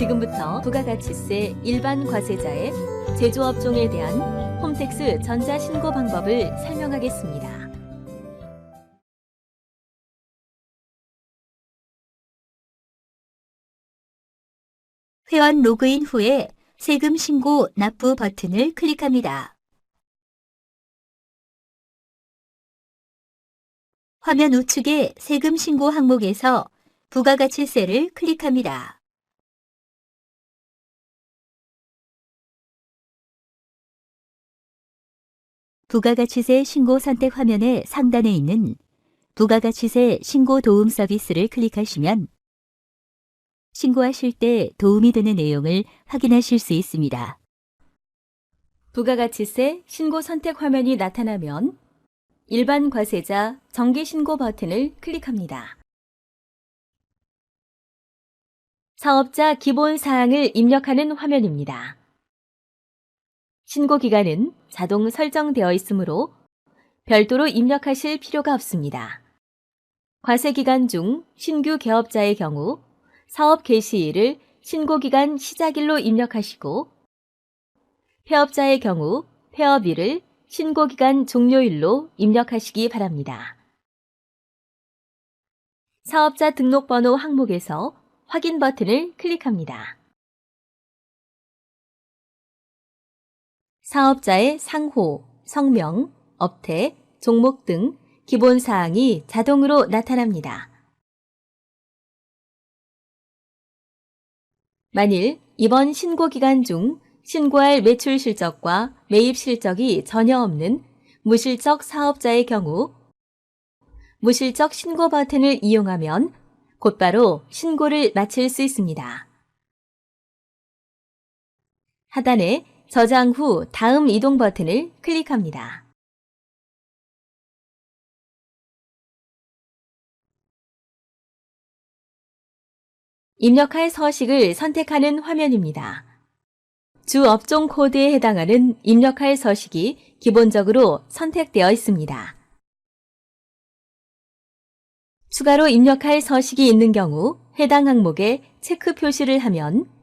지금부터 부가가치세 일반 과세자의 제조업 종에 대한 홈택스 전자신고 방법을 설명하겠습니다. 회원 로그인 후에 세금 신고 납부 버튼을 클릭합니다. 화면 우측의 세금 신고 항목에서 부가가치세를 클릭합니다. 부가가치세 신고 선택 화면의 상단에 있는 부가가치세 신고 도움 서비스를 클릭하시면 신고하실 때 도움이 되는 내용을 확인하실 수 있습니다. 부가가치세 신고 선택 화면이 나타나면 일반 과세자 정기 신고 버튼을 클릭합니다. 사업자 기본 사항을 입력하는 화면입니다. 신고 기간은 자동 설정되어 있으므로 별도로 입력하실 필요가 없습니다. 과세 기간 중 신규 개업자의 경우 사업 개시일을 신고 기간 시작일로 입력하시고 폐업자의 경우 폐업일을 신고 기간 종료일로 입력하시기 바랍니다. 사업자 등록번호 항목에서 확인 버튼을 클릭합니다. 사업자의 상호, 성명, 업태, 종목 등 기본 사항이 자동으로 나타납니다. 만일 이번 신고 기간 중 신고할 매출 실적과 매입 실적이 전혀 없는 무실적 사업자의 경우 무실적 신고 버튼을 이용하면 곧바로 신고를 마칠 수 있습니다. 하단에 저장 후 다음 이동 버튼을 클릭합니다. 입력할 서식을 선택하는 화면입니다. 주 업종 코드에 해당하는 입력할 서식이 기본적으로 선택되어 있습니다. 추가로 입력할 서식이 있는 경우 해당 항목에 체크 표시를 하면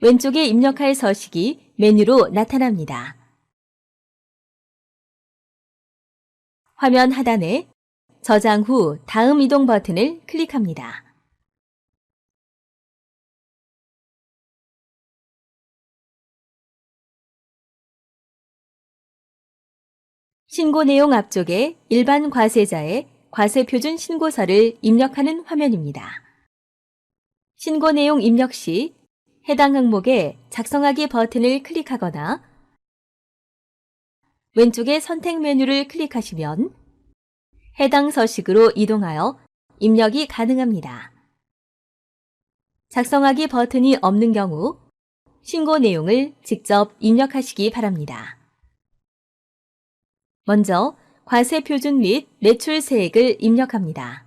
왼쪽에 입력할 서식이 메뉴로 나타납니다. 화면 하단에 저장 후 다음 이동 버튼을 클릭합니다. 신고 내용 앞쪽에 일반 과세자의 과세 표준 신고서를 입력하는 화면입니다. 신고 내용 입력 시 해당 항목에 작성하기 버튼을 클릭하거나 왼쪽의 선택 메뉴를 클릭하시면 해당 서식으로 이동하여 입력이 가능합니다. 작성하기 버튼이 없는 경우 신고 내용을 직접 입력하시기 바랍니다. 먼저 과세 표준 및 매출 세액을 입력합니다.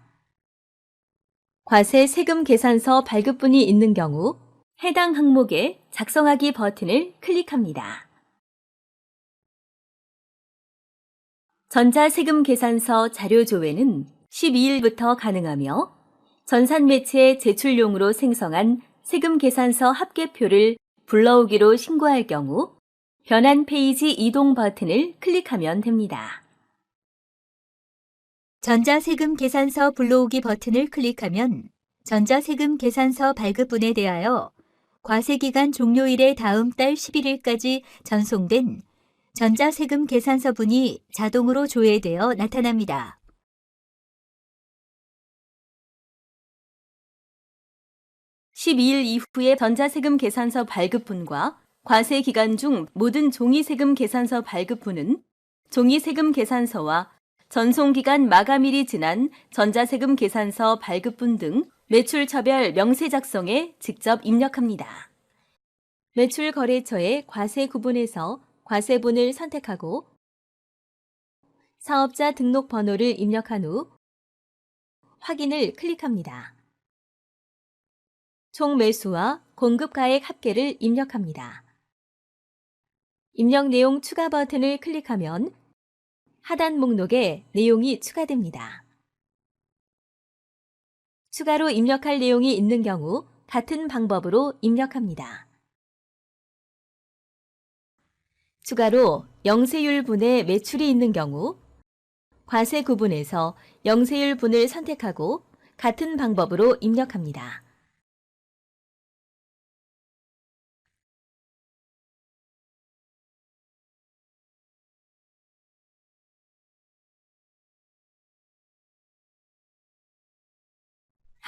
과세 세금 계산서 발급분이 있는 경우 해당 항목에 작성하기 버튼을 클릭합니다. 전자세금 계산서 자료 조회는 12일부터 가능하며 전산 매체 제출용으로 생성한 세금 계산서 합계표를 불러오기로 신고할 경우 변환 페이지 이동 버튼을 클릭하면 됩니다. 전자세금 계산서 불러오기 버튼을 클릭하면 전자세금 계산서 발급분에 대하여 과세기간 종료일의 다음 달 11일까지 전송된 전자세금 계산서분이 자동으로 조회되어 나타납니다. (12일) 이후에 전자세금 계산서 발급분과 과세 기간 중 모든 종이세금 계산서 발급분은 종이세금 계산서와 전송기간 마감일이 지난 전자세금 계산서 발급분 등 매출 처별 명세 작성에 직접 입력합니다. 매출 거래처의 과세 구분에서 과세분을 선택하고 사업자 등록 번호를 입력한 후 확인을 클릭합니다. 총 매수와 공급가액 합계를 입력합니다. 입력 내용 추가 버튼을 클릭하면 하단 목록에 내용이 추가됩니다. 추가로 입력할 내용이 있는 경우 같은 방법으로 입력합니다. 추가로 영세율 분의 매출이 있는 경우 과세 구분에서 영세율 분을 선택하고 같은 방법으로 입력합니다.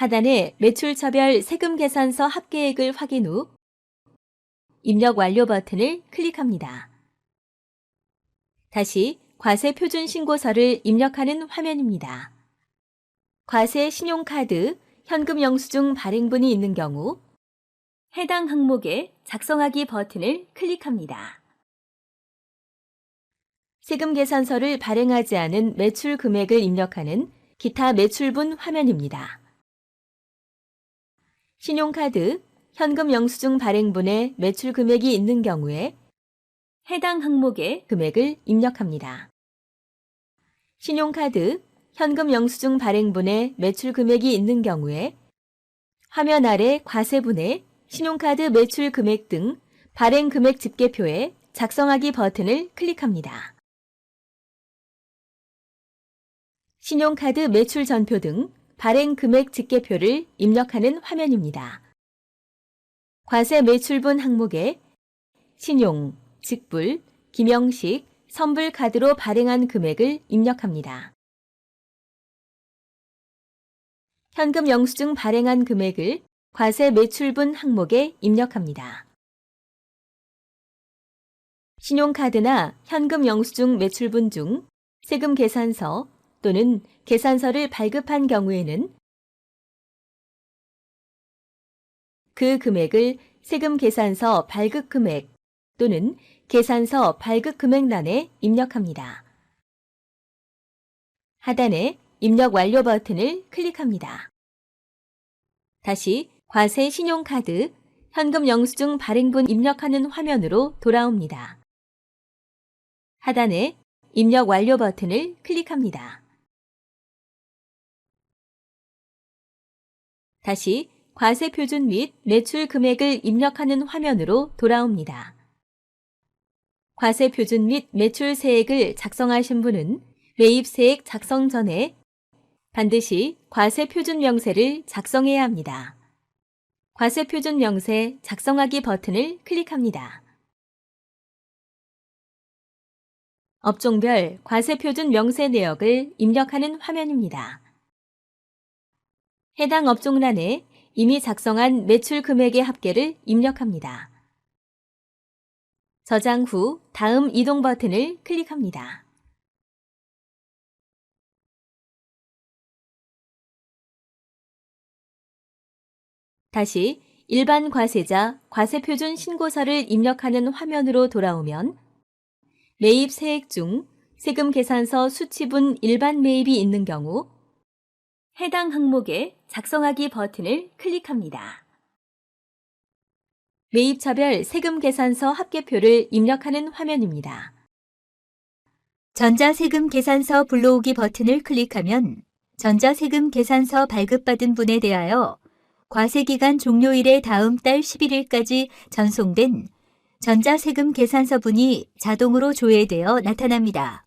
하단에 매출차별 세금계산서 합계액을 확인 후 입력 완료 버튼을 클릭합니다. 다시 과세 표준 신고서를 입력하는 화면입니다. 과세 신용카드, 현금 영수증 발행분이 있는 경우 해당 항목에 작성하기 버튼을 클릭합니다. 세금 계산서를 발행하지 않은 매출 금액을 입력하는 기타 매출분 화면입니다. 신용카드, 현금 영수증 발행분에 매출 금액이 있는 경우에 해당 항목의 금액을 입력합니다. 신용카드, 현금 영수증 발행분에 매출 금액이 있는 경우에 화면 아래 과세분에 신용카드 매출 금액 등 발행 금액 집계표에 작성하기 버튼을 클릭합니다. 신용카드 매출 전표 등 발행 금액 집계표를 입력하는 화면입니다. 과세 매출분 항목에 신용, 직불, 김영식, 선불 카드로 발행한 금액을 입력합니다. 현금 영수증 발행한 금액을 과세 매출분 항목에 입력합니다. 신용카드나 현금 영수증 매출분 중 세금 계산서 또는 계산서를 발급한 경우에는 그 금액을 세금 계산서 발급 금액 또는 계산서 발급 금액란에 입력합니다. 하단에 입력 완료 버튼을 클릭합니다. 다시 과세 신용카드, 현금 영수증 발행분 입력하는 화면으로 돌아옵니다. 하단에 입력 완료 버튼을 클릭합니다. 다시 과세 표준 및 매출 금액을 입력하는 화면으로 돌아옵니다. 과세 표준 및 매출 세액을 작성하신 분은 매입 세액 작성 전에 반드시 과세 표준 명세를 작성해야 합니다. 과세 표준 명세 작성하기 버튼을 클릭합니다. 업종별 과세 표준 명세 내역을 입력하는 화면입니다. 해당 업종란에 이미 작성한 매출 금액의 합계를 입력합니다. 저장 후 다음 이동 버튼을 클릭합니다. 다시 일반 과세자 과세표준 신고서를 입력하는 화면으로 돌아오면 매입 세액 중 세금 계산서 수치분 일반 매입이 있는 경우 해당 항목에 작성하기 버튼을 클릭합니다. 매입차별 세금 계산서 합계표를 입력하는 화면입니다. 전자세금 계산서 불러오기 버튼을 클릭하면 전자세금 계산서 발급받은 분에 대하여 과세기간 종료일의 다음 달 11일까지 전송된 전자세금 계산서분이 자동으로 조회되어 나타납니다.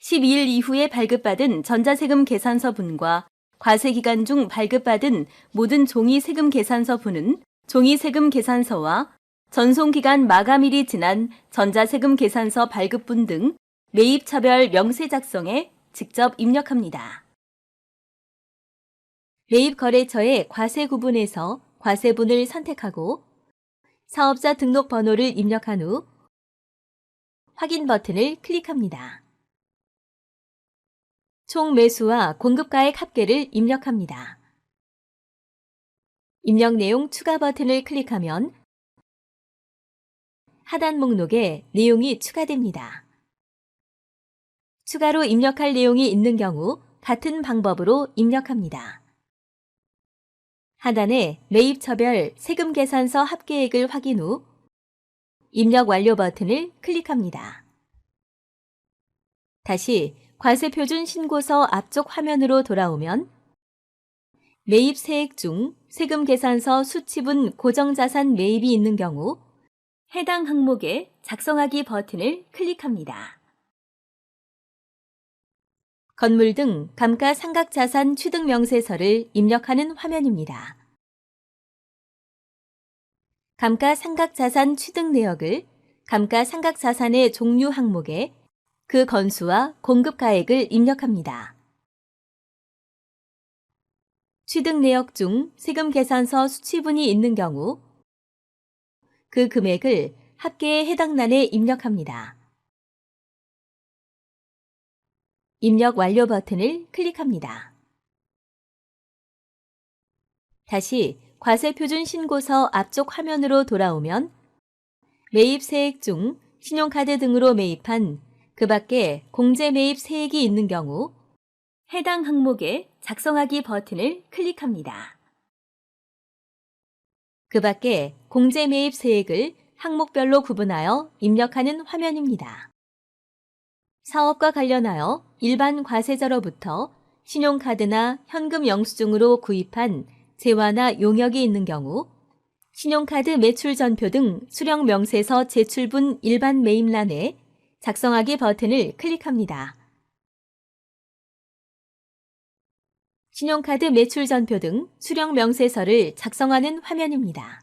12일 이후에 발급받은 전자세금 계산서 분과 과세 기간 중 발급받은 모든 종이 세금 계산서 분은 종이 세금 계산서와 전송 기간 마감일이 지난 전자세금 계산서 발급분 등 매입차별 명세 작성에 직접 입력합니다. 매입거래처의 과세 구분에서 과세분을 선택하고 사업자 등록 번호를 입력한 후 확인 버튼을 클릭합니다. 총 매수와 공급가액 합계를 입력합니다. 입력 내용 추가 버튼을 클릭하면 하단 목록에 내용이 추가됩니다. 추가로 입력할 내용이 있는 경우 같은 방법으로 입력합니다. 하단에 매입처별 세금 계산서 합계액을 확인 후 입력 완료 버튼을 클릭합니다. 다시 과세표준 신고서 앞쪽 화면으로 돌아오면 매입 세액 중 세금 계산서 수치분 고정자산 매입이 있는 경우 해당 항목에 작성하기 버튼을 클릭합니다. 건물 등 감가상각자산 취득 명세서를 입력하는 화면입니다. 감가상각자산 취득 내역을 감가상각자산의 종류 항목에 그 건수와 공급 가액을 입력합니다. 취득 내역 중 세금 계산서 수치분이 있는 경우 그 금액을 합계에 해당 란에 입력합니다. 입력 완료 버튼을 클릭합니다. 다시 과세표준 신고서 앞쪽 화면으로 돌아오면 매입 세액 중 신용카드 등으로 매입한 그 밖에 공제 매입 세액이 있는 경우 해당 항목에 작성하기 버튼을 클릭합니다. 그 밖에 공제 매입 세액을 항목별로 구분하여 입력하는 화면입니다. 사업과 관련하여 일반 과세자로부터 신용카드나 현금 영수증으로 구입한 재화나 용역이 있는 경우 신용카드 매출 전표 등 수령 명세서 제출분 일반 매입란에 작성하기 버튼을 클릭합니다. 신용카드 매출 전표 등 수령 명세서를 작성하는 화면입니다.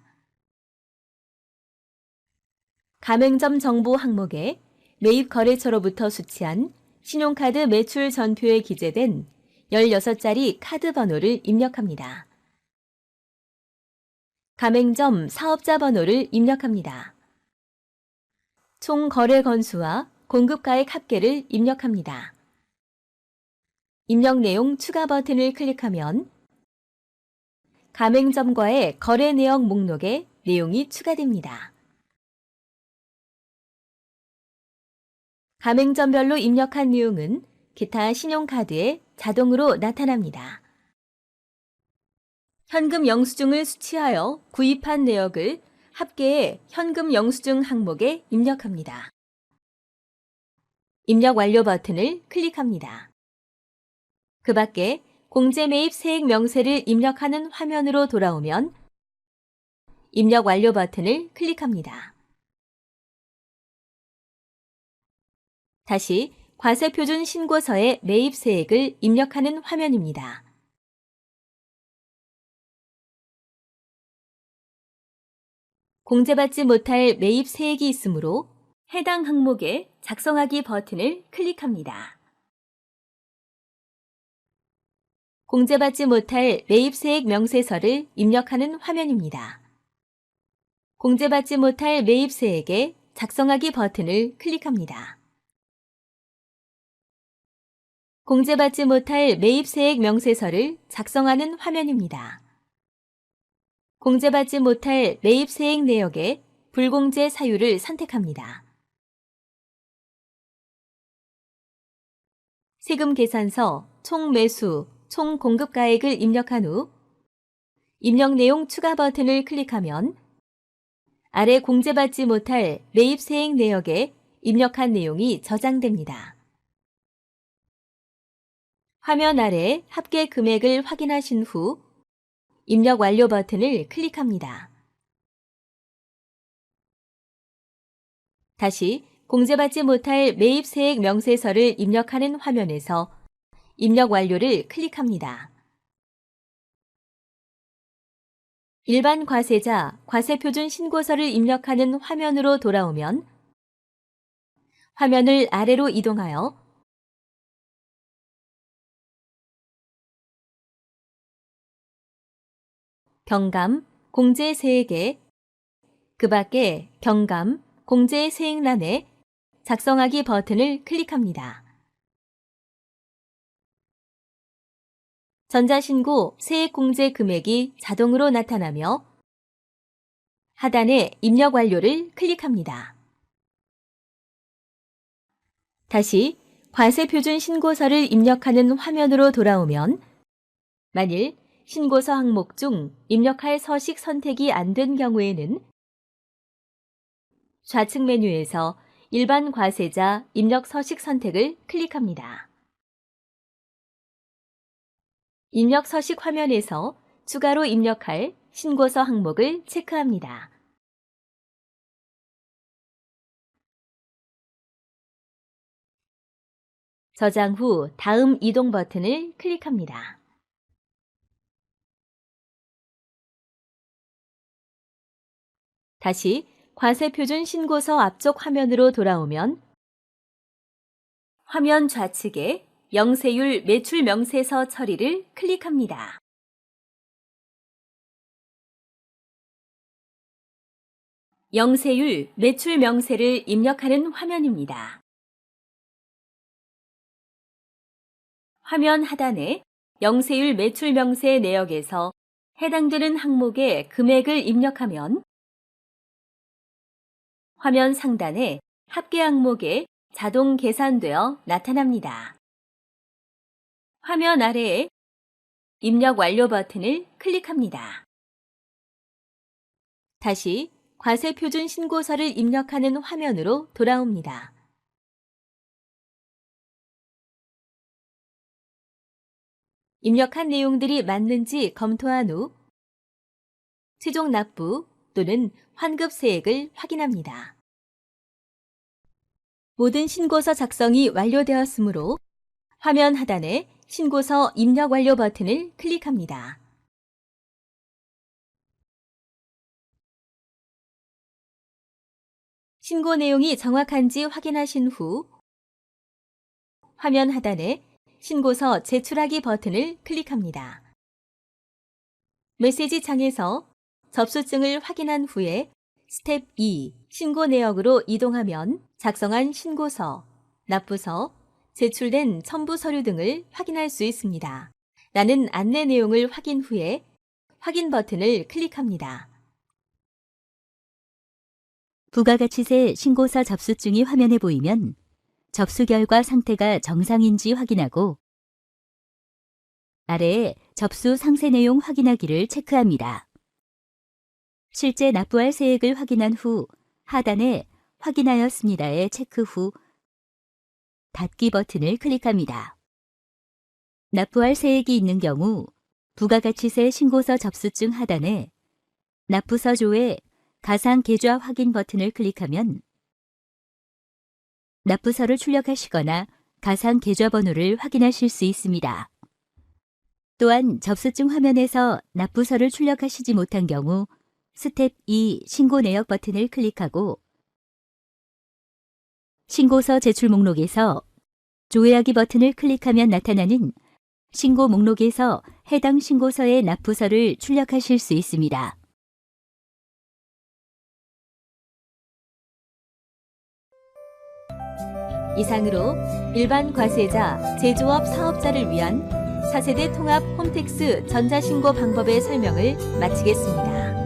가맹점 정보 항목에 매입 거래처로부터 수취한 신용카드 매출 전표에 기재된 16자리 카드 번호를 입력합니다. 가맹점 사업자 번호를 입력합니다. 총 거래 건수와 공급가액 합계를 입력합니다. 입력 내용 추가 버튼을 클릭하면 가맹점과의 거래 내역 목록에 내용이 추가됩니다. 가맹점별로 입력한 내용은 기타 신용카드에 자동으로 나타납니다. 현금 영수증을 수취하여 구입한 내역을 합계의 현금 영수증 항목에 입력합니다. 입력 완료 버튼을 클릭합니다. 그 밖에 공제 매입 세액 명세를 입력하는 화면으로 돌아오면 입력 완료 버튼을 클릭합니다. 다시 과세표준 신고서에 매입 세액을 입력하는 화면입니다. 공제받지 못할 매입 세액이 있으므로 해당 항목에 작성하기 버튼을 클릭합니다. 공제받지 못할 매입세액 명세서를 입력하는 화면입니다. 공제받지 못할 매입세액에 작성하기 버튼을 클릭합니다. 공제받지 못할 매입세액 명세서를 작성하는 화면입니다. 공제받지 못할 매입 세액 내역에 불공제 사유를 선택합니다. 세금 계산서, 총 매수, 총 공급가액을 입력한 후 입력 내용 추가 버튼을 클릭하면 아래 공제받지 못할 매입 세액 내역에 입력한 내용이 저장됩니다. 화면 아래 합계 금액을 확인하신 후 입력 완료 버튼을 클릭합니다. 다시 공제받지 못할 매입세액 명세서를 입력하는 화면에서 입력 완료를 클릭합니다. 일반 과세자 과세표준 신고서를 입력하는 화면으로 돌아오면 화면을 아래로 이동하여 경감, 공제 세액에 그 밖에 경감, 공제 세액란에 작성하기 버튼을 클릭합니다. 전자신고 세액공제 금액이 자동으로 나타나며 하단에 입력 완료를 클릭합니다. 다시 과세표준 신고서를 입력하는 화면으로 돌아오면 만일 신고서 항목 중 입력할 서식 선택이 안 된 경우에는 좌측 메뉴에서 일반 과세자 입력 서식 선택을 클릭합니다. 입력 서식 화면에서 추가로 입력할 신고서 항목을 체크합니다. 저장 후 다음 이동 버튼을 클릭합니다. 다시 과세표준 신고서 앞쪽 화면으로 돌아오면 화면 좌측에 영세율 매출 명세서 처리를 클릭합니다. 영세율 매출 명세를 입력하는 화면입니다. 화면 하단에 영세율 매출 명세 내역에서 해당되는 항목의 금액을 입력하면 화면 상단에 합계 항목에 자동 계산되어 나타납니다. 화면 아래에 입력 완료 버튼을 클릭합니다. 다시 과세 표준 신고서를 입력하는 화면으로 돌아옵니다. 입력한 내용들이 맞는지 검토한 후 최종 납부 또는 환급 세액을 확인합니다. 모든 신고서 작성이 완료되었으므로 화면 하단에 신고서 입력 완료 버튼을 클릭합니다. 신고 내용이 정확한지 확인하신 후 화면 하단에 신고서 제출하기 버튼을 클릭합니다. 메시지 창에서 접수증을 확인한 후에 스텝 2 신고 내역으로 이동하면 작성한 신고서, 납부서, 제출된 첨부 서류 등을 확인할 수 있습니다. 나는 안내 내용을 확인 후에 확인 버튼을 클릭합니다. 부가가치세 신고서 접수증이 화면에 보이면 접수 결과 상태가 정상인지 확인하고 아래에 접수 상세 내용 확인하기를 체크합니다. 실제 납부할 세액을 확인한 후 하단에 확인하였습니다에 체크 후 닫기 버튼을 클릭합니다. 납부할 세액이 있는 경우 부가가치세 신고서 접수증 하단에 납부서조에 가상 계좌 확인 버튼을 클릭하면 납부서를 출력하시거나 가상 계좌 번호를 확인하실 수 있습니다. 또한 접수증 화면에서 납부서를 출력하시지 못한 경우 스텝 2 신고 내역 버튼을 클릭하고 신고서 제출 목록에서 조회하기 버튼을 클릭하면 나타나는 신고 목록에서 해당 신고서의 납부서를 출력하실 수 있습니다. 이상으로 일반 과세자, 제조업 사업자를 위한 차세대 통합 홈택스 전자신고 방법의 설명을 마치겠습니다.